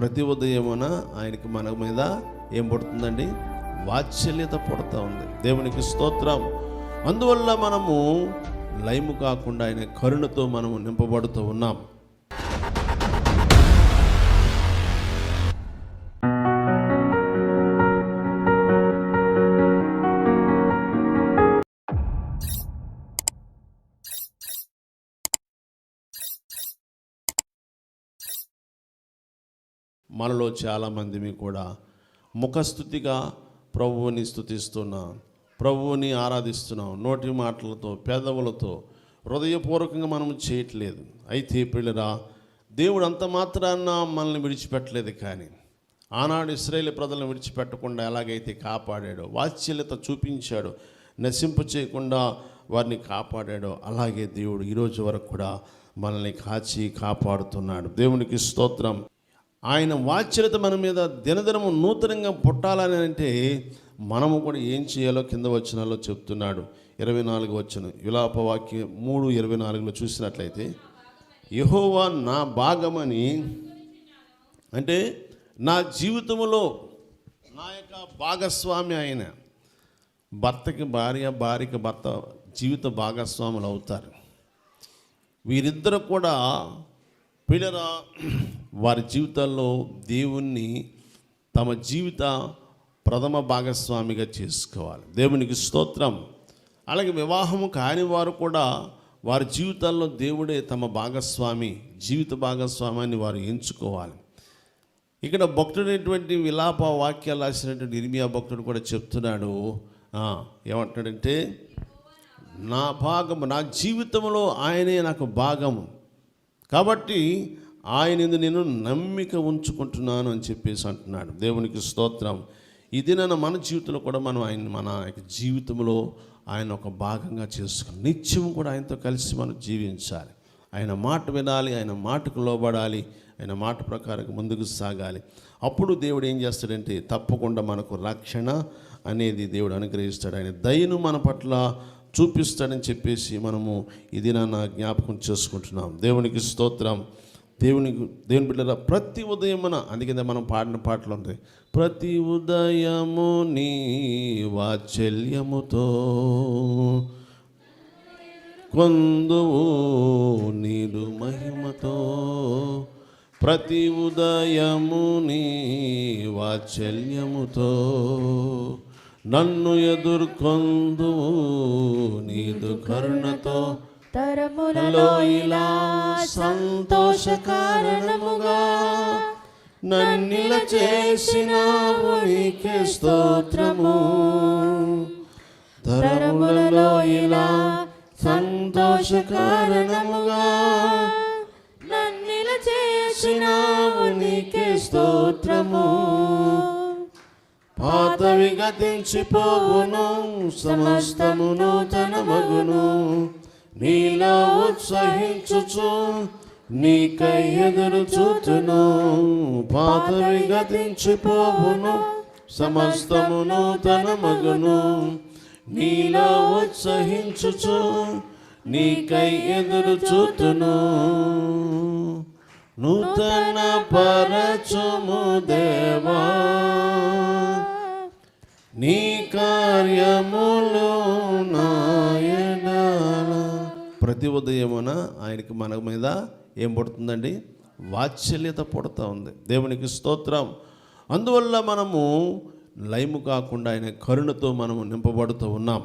ప్రతి ఉదయమున ఆయనకి మన మీద ఏం పుడుతుందండి? వాత్సల్యత పుడతా ఉంది. దేవునికి స్తోత్రం. అందువల్ల మనము లైము కాకుండా ఆయన కరుణతో మనము నింపబడుతూ ఉన్నాం. మనలో చాలామంది కూడా ముఖస్థుతిగా ప్రభువుని స్థుతిస్తున్నాం ప్రభువుని ఆరాధిస్తున్నాం. నోటి మాటలతో పెదవులతో హృదయపూర్వకంగా మనం చేయట్లేదు. అయితే పిల్లరా దేవుడు అంత మాత్రాన మనల్ని విడిచిపెట్టలేదు కానీ ఆనాడు ఇస్రాయేల్ ప్రజలను విడిచిపెట్టకుండా ఎలాగైతే కాపాడాడో వాత్సల్యత చూపించాడు నశింపు చేయకుండా వారిని కాపాడాడో అలాగే దేవుడు ఈరోజు వరకు కూడా మనల్ని కాచి కాపాడుతున్నాడు. దేవునికి స్తోత్రం. ఆయన వాచ్యత మన మీద దినదినము నూతనంగా పుట్టాలని అంటే మనము కూడా ఏం చేయాలో కింద వచనాల్లో చెప్తున్నాడు. ఇరవై నాలుగు వచ్చిన విలాప వాక్యం మూడు ఇరవై నాలుగులో చూసినట్లయితే యహోవా నా భాగమని అంటే నా జీవితంలో నా యొక్క భాగస్వామి ఆయన. భర్తకి భార్య భార్యకి భర్త జీవిత భాగస్వాములు అవుతారు. వీరిద్దరు కూడా పిల్లల వారి జీవితాల్లో దేవుణ్ణి తమ జీవిత ప్రథమ భాగస్వామిగా చేసుకోవాలి. దేవునికి స్తోత్రం. అలాగే వివాహము కాని వారు కూడా వారి జీవితాల్లో దేవుడే తమ భాగస్వామి జీవిత భాగస్వామాన్ని వారు ఎంచుకోవాలి. ఇక్కడ భక్తుడైనటువంటి విలాప వాక్యాలు రాసినటువంటి ఇర్మియా భక్తుడు కూడా చెప్తున్నాడు. ఆ, ఏమంటాడంటే నా భాగము నా జీవితంలో ఆయనే నాకు భాగము. కాబట్టి ఆయన నేను నమ్మిక ఉంచుకుంటున్నాను అని చెప్పేసి అంటున్నాడు. దేవునికి స్తోత్రం. ఇది నన్ను మన జీవితంలో కూడా మనం ఆయన మన యొక్క జీవితంలో ఆయన ఒక భాగంగా చేసుకుని నిత్యం కూడా ఆయనతో కలిసి మనం జీవించాలి. ఆయన మాట వినాలి ఆయన మాటకు లోబడాలి ఆయన మాట ప్రకారం ముందుకు సాగాలి. అప్పుడు దేవుడు ఏం చేస్తాడంటే తప్పకుండా మనకు రక్షణ అనేది దేవుడు అనుగ్రహిస్తాడు. ఆయన దయను మన పట్ల చూపిస్తాడని చెప్పేసి మనము ఇది నా జ్ఞాపకం చేసుకుంటున్నాం. దేవునికి స్తోత్రం. దేవునికి దేవుని బిడ్డల ప్రతి ఉదయమున అందుకనే మనం పాడిన పాటలు ఉంటాయి ప్రతి ఉదయము నీ వాత్సల్యముతో కొందువు నీరు మహిమతో ప్రతి ఉదయము నీ వాత్సల్యముతో నన్ను ఎదుర్కొందువు నీదు కరుణతో తరములలో ఇలా సంతోష కారణముగా నన్నిల చేసినావు నీకే స్తోత్రము. తరములలో ఇలా సంతోష కారణముగా నన్నిల చేసినావు నీకే స్తోత్రము. పాతవి గతించిపోవును సమస్తము నూతన మగును నీలో ఉత్సహించుచు నీకై ఎదురు చూతును పాతవి గతించిపోవును సమస్తము నూతన మగును నీలో ఉత్సహించుచు నీకై ఎదురు చూతును నూతన పరచుము దేవా నీ కార్యములు ప్రతి ఉదయమున ఆయనకి మన మీద ఏం పడుతుందండి? వాత్సల్యత పుడతా ఉంది. దేవునికి స్తోత్రం. అందువల్ల మనము లైము కాకుండా ఆయన కరుణతో మనము నింపబడుతూ ఉన్నాం.